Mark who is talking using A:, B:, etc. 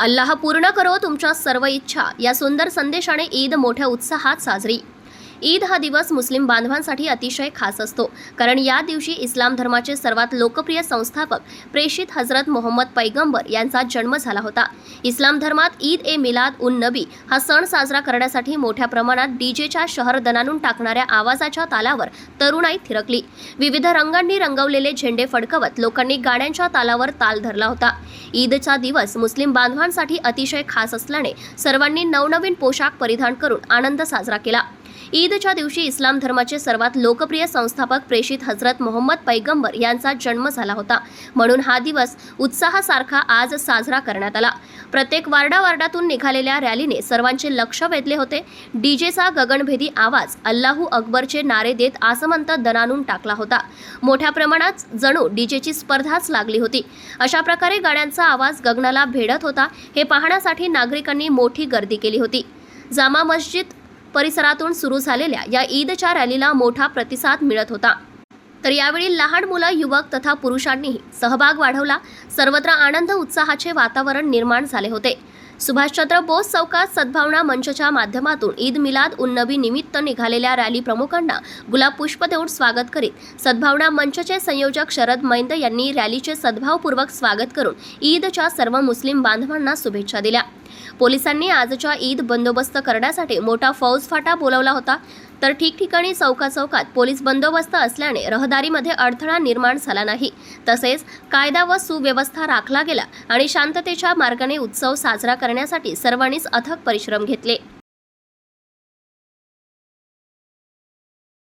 A: अल्लाह पूर्ण करो तुमच्या सर्व इच्छा. या सुंदर संदेशाने ईद मोठ्या उत्साहात साजरी. ईद हा दिवस मुस्लिम बांधवांसाठी अतिशय खास असतो. कारण या दिवशी इस्लाम धर्माचे सर्वात लोकप्रिय संस्थापक प्रेषित हजरत मोहम्मद पैगंबर यांचा जन्म झाला होता. इस्लाम धर्मात ईद ए मिलाद उन नबी हा सण साजरा करण्यासाठी मोठ्या प्रमाणात डीजेच्या शहर दणानून टाकणाऱ्या आवाजाच्या तालावर तरुणाई थिरकली. विविध रंगांनी रंगवलेले झेंडे फडकवत लोकांनी गाण्यांच्या तालावर ताल धरला होता. ईदचा दिवस मुस्लिम बांधवांसाठी अतिशय खास असल्याने सर्वांनी नवनवीन पोशाख परिधान करून आनंद साजरा केला. ईदच्या दिवशी इस्लाम धर्माचे सर्वात लोकप्रिय संस्थापक प्रेषित हजरत मोहम्मद पैगंबर यांचा जन्म झाला होता. म्हणून हा दिवस उत्साहासारखा आज साजरा करण्यात आला. प्रत्येक वार्डावार्डातून निघालेल्या रॅलीने सर्वांचे लक्ष वेधले होते. डीजेचा गगनभेदी आवाज अल्लाहू अकबरचे नारे देत आसमंत दणानून टाकला होता. मोठ्या प्रमाणात जणू डीजेची स्पर्धाच लागली होती. अशा प्रकारे गाड्यांचा आवाज गगनाला भेडत होता. हे पाहण्यासाठी नागरिकांनी मोठी गर्दी केली होती. जामा मस्जिद परिसरातून सुरू झालेल्या या ईदच्या रॅलीला मोठा प्रतिसाद मिळत होता. तर यावेळी लहान मुलं युवक तथा पुरुषांनीही सहभाग वाढवला. सर्वत्र आनंद उत्साहाचे वातावरण निर्माण झाले होते. सुभाषचंद्र बोस चौकात सद्भावना मंचच्या माध्यमातून ईद मिलाद उन्नबी निमित्त निघालेल्या रॅली प्रमुखांना गुलाब पुष्प देऊन स्वागत करीत सद्भावना मंचचे संयोजक शरद मैंद यांनी रॅलीचे सद्भावपूर्वक स्वागत करून ईदच्या सर्व मुस्लिम बांधवांना शुभेच्छा दिल्या. पोलिसांनी आजच्या ईद बंदोबस्त करण्यासाठी मोठा फौजफाटा बोलावला होता. तर ठिकठिकाणी चौकाचौकात पोलीस बंदोबस्त असल्याने रहदारीमध्ये अडथळा निर्माण झाला नाही. तसेच कायदा व सुव्यवस्था राखला गेला आणि शांततेच्या मार्गाने उत्सव साजरा करण्यासाठी सर्वांनीच अथक परिश्रम घेतले.